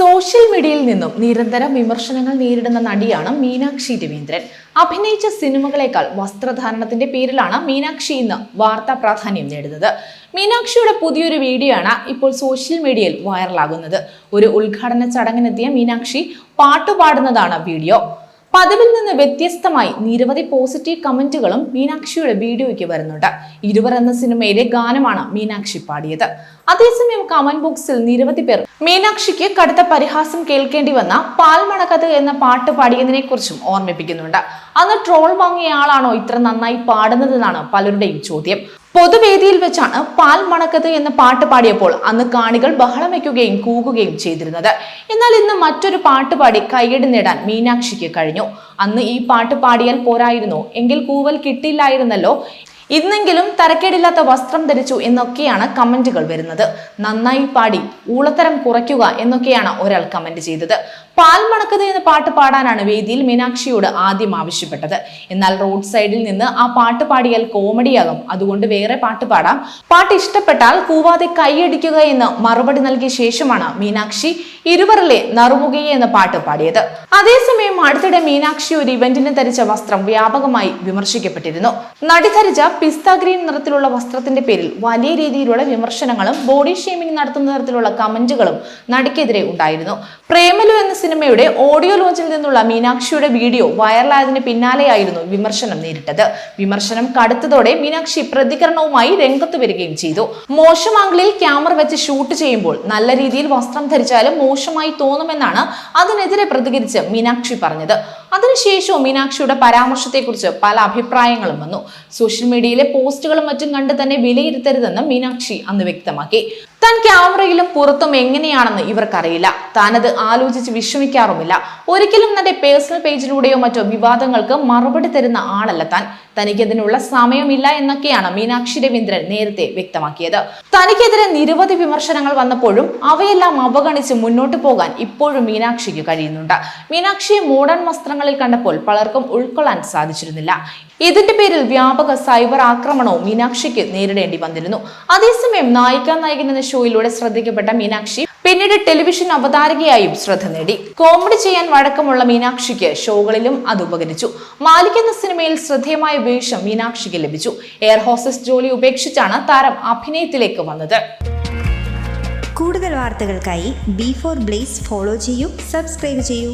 Social മീഡിയയിൽ നിന്നും നിരന്തരം വിമർശനങ്ങൾ നേരിടുന്ന നടിയാണ് മീനാക്ഷി രവീന്ദ്രൻ. അഭിനയിച്ച സിനിമകളെക്കാൾ വസ്ത്രധാരണത്തിന്റെ പേരിലാണ് മീനാക്ഷി ഇന്ന് വാർത്താ പ്രാധാന്യം നേടുന്നത്. മീനാക്ഷിയുടെ പുതിയൊരു വീഡിയോ ആണ് ഇപ്പോൾ സോഷ്യൽ മീഡിയയിൽ വൈറലാകുന്നത്. ഒരു ഉദ്ഘാടന ചടങ്ങിനെത്തിയ മീനാക്ഷി പാട്ടുപാടുന്നതാണ് വീഡിയോ. പതിവിൽ നിന്ന് വ്യത്യസ്തമായി നിരവധി പോസിറ്റീവ് കമന്റുകളും മീനാക്ഷിയുടെ വീഡിയോയ്ക്ക് വരുന്നുണ്ട്. ഇരുവർ എന്ന സിനിമയിലെ ഗാനമാണ് മീനാക്ഷി പാടിയത്. അതേസമയം കമന്റ് ബോക്സിൽ നിരവധി പേർ മീനാക്ഷിക്ക് കടുത്ത പരിഹാസം കേൾക്കേണ്ടി വന്ന പാൽമണക്കത് എന്ന പാട്ട് പാടിയതിനെ കുറിച്ചും ഓർമ്മിപ്പിക്കുന്നുണ്ട്. അന്ന് ട്രോൾ വാങ്ങിയ ആളാണോ ഇത്ര നന്നായി പാടുന്നതെന്നാണ് പലരുടെയും ചോദ്യം. പൊതുവേദിയിൽ വെച്ചാണ് പാൽ മണക്കത്ത് എന്ന പാട്ട് പാടിയപ്പോൾ അന്ന് കാണികൾ ബഹളം വയ്ക്കുകയും കൂകുകയും ചെയ്തിരുന്നത്. എന്നാൽ ഇന്ന് മറ്റൊരു പാട്ട് പാടി കൈയടി നേടാൻ മീനാക്ഷിക്ക് കഴിഞ്ഞു. അന്ന് ഈ പാട്ട് പാടിയാൽ പോരായിരുന്നു. എങ്കിൽ കൂവൽ കിട്ടിയില്ലായിരുന്നല്ലോ ഇന്നെങ്കിലും തരക്കേടില്ലാത്ത വസ്ത്രം ധരിച്ചു എന്നൊക്കെയാണ് കമന്റുകൾ വരുന്നത്. നന്നായി പാടി ഊളത്തരം കുറയ്ക്കുക എന്നൊക്കെയാണ് ഒരാൾ കമന്റ് ചെയ്തത്. പാൽ മണക്കത് എന്ന പാട്ട് പാടാനാണ് വേദിയിൽ മീനാക്ഷിയോട് ആദ്യം ആവശ്യപ്പെട്ടത്. എന്നാൽ റോഡ് സൈഡിൽ നിന്ന് ആ പാട്ട് പാടിയാൽ കോമഡിയാകും. അതുകൊണ്ട് വേറെ പാട്ട് പാടാം. പാട്ട് ഇഷ്ടപ്പെട്ടാൽ കൂവാതെ കൈയടിക്കുക എന്ന് മറുപടി നൽകിയ ശേഷമാണ് മീനാക്ഷി ഇരുവറിലെ നറുമുകയെ എന്ന പാട്ട് പാടിയത്. അതേസമയം അടുത്തിടെ മീനാക്ഷി ഒരു ഇവന്റിന് ധരിച്ച വസ്ത്രം വ്യാപകമായി വിമർശിക്കപ്പെട്ടിരുന്നു. നടി ധരിച്ച പിസ്ത ഗ്രീൻ നിറത്തിലുള്ള വസ്ത്രത്തിന്റെ പേരിൽ വലിയ രീതിയിലുള്ള വിമർശനങ്ങളും ബോഡി ഷേമിംഗ് നടത്തുന്ന തരത്തിലുള്ള കമന്റുകളും നടിക്കെതിരെ ഉണ്ടായിരുന്നു. പ്രേമലു എന്ന സിനിമയുടെ ഓഡിയോ ലോഞ്ചിൽ നിന്നുള്ള മീനാക്ഷിയുടെ വീഡിയോ വൈറലായതിന് പിന്നാലെയായിരുന്നു വിമർശനം നേരിട്ടത്. വിമർശനം കടുത്തതോടെ മീനാക്ഷി പ്രതികരണവുമായി രംഗത്ത് വരികയും ചെയ്തു. മോശം ആംഗിളിൽ ക്യാമറ വെച്ച് ഷൂട്ട് ചെയ്യുമ്പോൾ നല്ല രീതിയിൽ വസ്ത്രം ധരിച്ചാലും മോശമായി തോന്നുമെന്നാണ് അതിനെതിരെ പ്രതികരിച്ച് മീനാക്ഷി പറഞ്ഞത്. അതിനുശേഷവും മീനാക്ഷിയുടെ പരാമർശത്തെക്കുറിച്ച് പല അഭിപ്രായങ്ങളും വന്നു. സോഷ്യൽ മീഡിയയിലെ പോസ്റ്റുകളും മറ്റും കണ്ട് തന്നെ വിലയിരുത്തരുതെന്ന് മീനാക്ഷി അന്ന് വ്യക്തമാക്കി. താൻ ക്യാമറയിലും പുറത്തും എങ്ങനെയാണെന്ന് ഇവർക്കറിയില്ല. താനത് ആലോചിച്ച് വിഷമിക്കാറുമില്ല. ഒരിക്കലും തന്റെ പേഴ്സണൽ പേജിലൂടെയോ മറ്റോ വിവാദങ്ങൾക്ക് മറുപടി തരുന്ന ആളല്ല താൻ. തനിക്കതിനുള്ള സമയമില്ല എന്നൊക്കെയാണ് മീനാക്ഷി രവീന്ദ്രൻ നേരത്തെ വ്യക്തമാക്കിയത്. തനിക്കെതിരെ നിരവധി വിമർശനങ്ങൾ വന്നപ്പോഴും അവയെല്ലാം അവഗണിച്ച് മുന്നോട്ട് പോകാൻ ഇപ്പോഴും മീനാക്ഷിക്ക് കഴിയുന്നുണ്ട്. മീനാക്ഷിയെ മോഡേൺ വസ്ത്രങ്ങളിൽ കണ്ടപ്പോൾ പലർക്കും ഉൾക്കൊള്ളാൻ സാധിച്ചിരുന്നില്ല. ഇതിന്റെ പേരിൽ വ്യാപക സൈബർ ആക്രമണവും മീനാക്ഷിക്ക് നേരിടേണ്ടി വന്നിരുന്നു. അതേസമയം നായിക നായകൻ എന്ന ഷോയിലൂടെ ശ്രദ്ധിക്കപ്പെട്ട മീനാക്ഷി പിന്നീട് ടെലിവിഷൻ അവതാരകയായും ശ്രദ്ധ നേടി. കോമഡി ചെയ്യാൻ വഴക്കമുള്ള മീനാക്ഷിക്ക് ഷോകളിലും അത് ഉപകരിച്ചു. മാലിക് എന്ന സിനിമയിൽ ശ്രദ്ധേയമായ വേഷം മീനാക്ഷിക്ക് ലഭിച്ചു. എയർ ഹോസ്റ്റസ് ജോലി ഉപേക്ഷിച്ചാണ് താരം അഭിനയത്തിലേക്ക് വന്നത്. കൂടുതൽ വാർത്തകൾക്കായി ബി ഫോർ ബ്ലേസ് ഫോളോ ചെയ്യൂ സബ്സ്ക്രൈബ് ചെയ്യൂ.